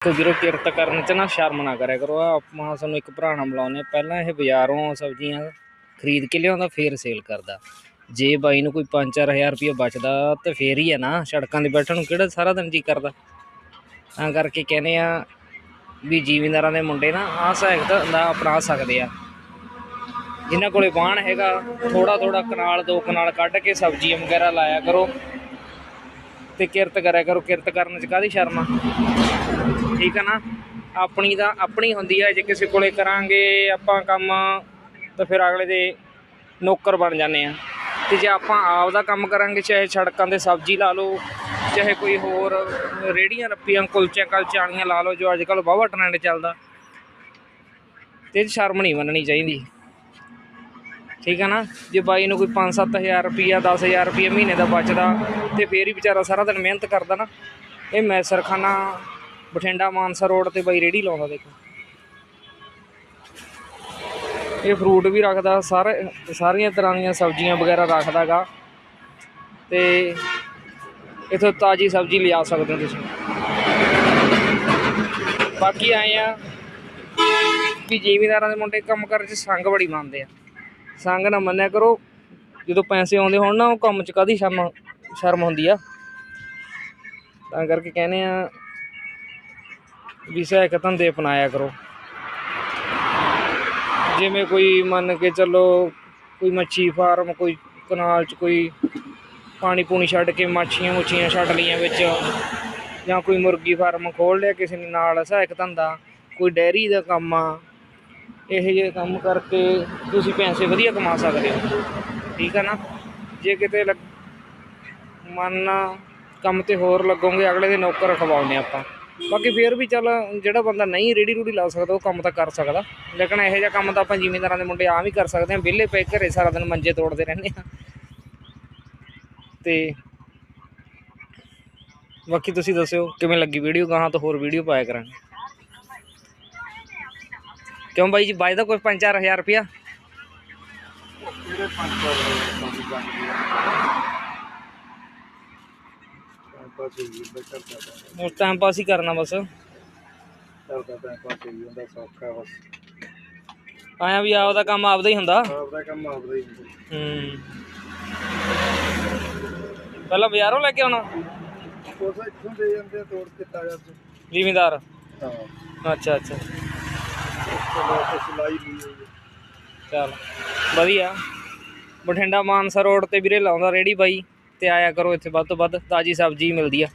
ਕੋਈ ਵੀਰੋ ਕਿਰਤ ਕਰਨ ਚ ਨਾ ਸ਼ਰਮ ਨਾ ਕਰਿਆ ਕਰੋ। ਆਪਾਂ ਤੁਹਾਨੂੰ ਇੱਕ ਭਰਾਣਾ ਬੁਲਾਉਂਦੇ ਪਹਿਲਾਂ ਇਹ ਬਾਜ਼ਾਰੋਂ ਸਬਜ਼ੀਆਂ ਖਰੀਦ ਕੇ ਲਿਆਉਂਦਾ, ਫੇਰ ਸੇਲ ਕਰਦਾ। ਜੇ ਬਾਈ ਨੂੰ ਕੋਈ 5-4000 ਰੁਪਏ ਬਚਦਾ ਤੇ ਫੇਰ ਹੀ ਹੈ ਨਾ ਸੜਕਾਂ 'ਤੇ ਬੈਠਣ ਨੂੰ। ਕਿਹੜਾ ਸਾਰਾ ਦਿਨ ਜੀ ਕਰਦਾ? ਤਾਂ ਕਰਕੇ ਕਹਿੰਦੇ ਆ ਵੀ ਜ਼ਿਮੀਂਦਾਰਾਂ ਦੇ ਮੁੰਡੇ ਨਾ ਆਹ ਸਹਾਇਕ ਦਾ ਅਪਣਾ ਸਕਦੇ ਆ। ਜਿਨ੍ਹਾਂ ਕੋਲੇ ਬਾਣ ਹੈਗਾ ਥੋੜਾ ਥੋੜਾ ਕਨਾਲ, ਦੋ ਕਨਾਲ ਕੱਢ ਕੇ ਸਬਜ਼ੀਆਂ ਵਗੈਰਾ ਲਾਇਆ ਕਰੋ। ਤੇ ਕਿਰਤ ਕਰਿਆ ਕਰੋ, ਕਿਰਤ ਕਰਨ ਚ ਕਾਹਦੀ ਸ਼ਰਮ ਆ? ਠੀਕ ਆ ਨਾ? ਆਪਣੀ ਤਾਂ ਆਪਣੀ ਹੁੰਦੀ ਹੈ ਜੇ ਕਿਸੇ ਕੋਲੇ ਕਰਾਂਗੇ ਆਪਾਂ ਕੰਮ, ਤਾਂ ਫਿਰ ਅਗਲੇ ਦੇ ਨੌਕਰ ਬਣ ਜਾਂਦੇ ਆ। ਤੇ ਜੇ ਆਪਾਂ ਆਪ ਦਾ ਕੰਮ ਕਰਾਂਗੇ, ਚਾਹੇ ਸੜਕਾਂ ਤੇ ਸਬਜ਼ੀ ਲਾ ਲਓ, ਚਾਹੇ ਕੋਈ ਹੋਰ ਰੇੜੀਆਂ ਰੱਪੀਆਂ ਕੁਲਚੇ ਕਲਚਾਣੀਆਂ ਲਾ ਲਓ, ਜੋ ਅੱਜ ਕੱਲ੍ਹ ਵਾਹਵਾ ਟ੍ਰੈਂਡ ਚੱਲਦਾ, ਤੇ ਸ਼ਰਮ ਨਹੀਂ ਮੰਨਣੀ ਚਾਹੀਦੀ। ਠੀਕ ਹੈ ਨਾ? ਜੇ ਬਾਈ ਨੂੰ ਕੋਈ 5-7000 ਰੁਪਈਆ 10000 ਰੁਪਈਆ ਮਹੀਨੇ ਦਾ ਬਚਦਾ ਤੇ ਫੇਰ ਹੀ ਵਿਚਾਰਾ ਸਾਰਾ ਦਿਨ ਮਿਹਨਤ ਕਰਦਾ ਨਾ। ਇਹ ਮੈਸਰਖਾਨਾ ਬਠਿੰਡਾ ਮਾਨਸਾ ਰੋਡ ਤੇ ਬਾਈ ਰੇੜੀ ਲਾਉਂਦਾ ਦੇਖੋ। ਇਹ ਫਰੂਟ ਵੀ ਰੱਖਦਾ, ਸਾਰੇ, ਸਾਰੀਆਂ ਤਰ੍ਹਾਂ ਦੀਆਂ ਸਬਜ਼ੀਆਂ ਵਗੈਰਾ ਰੱਖਦਾਗਾ। ਤੇ ਇਥੋਂ ਤਾਜੀ ਸਬਜ਼ੀ ਲਿਆ ਸਕਦੇ ਹੋ ਤੁਸੀਂ। ਬਾਕੀ ਆਏ ਆ ਵੀ ਜ਼ਿਮੀਦਾਰਾਂ ਦੇ ਮੁੰਡੇ ਕੰਮ ਕਰਨ ਚ ਸੰਗ ਬੜੀ ਮੰਨਦੇ ਆ। ਸੰਗ ਨਾ ਮੰਨਿਆ ਕਰੋ। ਜਦੋਂ ਪੈਸੇ ਆਉਂਦੇ ਹੋਣ ਨਾ, ਉਹ ਕੰਮ ਚ ਕਾਦੀ ਸ਼ਰਮ ਸ਼ਰਮ ਹੁੰਦੀ ਆ? ਤਾਂ ਕਰਕੇ ਕਹਿੰਦੇ ਆ ਵੀ ਸਹਾਇਕ ਧੰਦੇ ਅਪਣਾਇਆ ਕਰੋ। ਜਿਵੇਂ ਕੋਈ ਮੰਨ ਕੇ ਚੱਲੋ, ਕੋਈ ਮੱਛੀ ਫਾਰਮ, ਕੋਈ ਕਨਾਲ ਚ ਕੋਈ ਪਾਣੀ ਪੂਣੀ ਛੱਡ ਕੇ ਮਾਛੀਆਂ ਮੁੱਛੀਆਂ ਛੱਡ ਲਈਆਂ ਵਿੱਚ, ਜਾਂ ਕੋਈ ਮੁਰਗੀ ਫਾਰਮ ਖੋਲ ਲਿਆ ਕਿਸੇ ਨੇ ਨਾਲ, ਸਹਾਇਕ ਧੰਦਾ, ਕੋਈ ਡੈਰੀ ਦਾ ਕੰਮ ਆ ਇਹੋ ਜਿਹੇ ਕੰਮ ਕਰਕੇ ਤੁਸੀਂ ਪੈਸੇ ਵਧੀਆ ਕਮਾ ਸਕਦੇ ਹੋ। ਠੀਕ ਹੈ ਨਾ? ਜੇ ਕਿਤੇ ਲੱਗ ਮਨ ਕੰਮ ਤੇ ਹੋਰ ਲੱਗੋਗੇ, ਅਗਲੇ ਦੇ ਨੌਕਰ ਖਵਾਉਂਦੇ ਆਪਾਂ। ਬਾਕੀ ਫੇਰ ਵੀ ਚੱਲ, ਜਿਹੜਾ ਬੰਦਾ ਨਹੀਂ ਰੇੜੀ ਰੂੜੀ ਲਾ ਸਕਦਾ, ਉਹ ਕੰਮ ਤਾਂ ਕਰ ਸਕਦਾ। ਲੇਕਿਨ ਇਹੋ ਜਿਹਾ ਕੰਮ ਤਾਂ ਆਪਾਂ ਜ਼ਿਮੀਂਦਾਰਾਂ ਦੇ ਮੁੰਡੇ ਆਮ ਹੀ ਕਰ ਸਕਦੇ ਹਾਂ। ਵਿਹਲੇ ਪਏ ਘਰੇ ਸਾਰਾ ਦਿਨ ਮੰਜੇ ਤੋੜਦੇ ਰਹਿੰਦੇ ਆ ਤੇ ਬਾਕੀ ਤੁਸੀਂ ਦੱਸਿਓ, ਕਿਵੇਂ ਲੱਗੀ ਵੀਡੀਓ ਗਾਹਾਂ ਤੋਂ ਹੋਰ ਵੀਡੀਓ ਪਾਇਆ ਕਰਾਂਗੇ। ਕਿਉਂ ਬਾਈ ਜੀ ਬਚਦਾ ਕੋਈ 5-4000 ਰੁਪਿਆ ਪੂਰੇ 500 ਰੁਪਏ ਦੀ ਬਸ ਇਹ ਬੈਠਾ ਕਰਦਾ ਉਸ ਟਾਈਮ ਪਾਸ ਹੀ ਕਰਨਾ ਬਸ। ਆਇਆ ਵੀ ਆਪਦਾ ਕੰਮ ਆਪਦਾ ਹੀ ਹੁੰਦਾ। ਆਪਦਾ ਕੰਮ ਆਪਦਾ ਹੀ। ਹੁੰਦਾ ਹੂੰ ਪਹਿਲਾਂ ਬਾਜ਼ਾਰੋਂ ਲੈ ਕੇ ਆਉਣਾ? ਕੋਸਾ ਇੱਥੋਂ ਦੇ ਜਾਂਦੇ ਤੋੜ ਕੇ ਤਾਜ਼ਾ ਜ਼ਿਮੀਂਦਾਰ? ਹਾਂ। ਅੱਛਾ ਅੱਛਾ। ਸਿਲਾਈ ਲਈ ਹੋਈ ਹੈ ਚੱਲ, ਵਧੀਆ। ਬਠਿੰਡਾ ਮਾਨਸਾ ਰੋਡ ਤੇ ਵੀਰੇ ਲਾਉਂਦਾ ਰੇੜੀ ਬਾਈ, ਤੇ ਆਇਆ ਕਰੋ ਇੱਥੇ ਵੱਧ ਤੋਂ ਵੱਧ ਤਾਜੀ ਸਬਜ਼ੀ ਮਿਲਦੀ ਆ।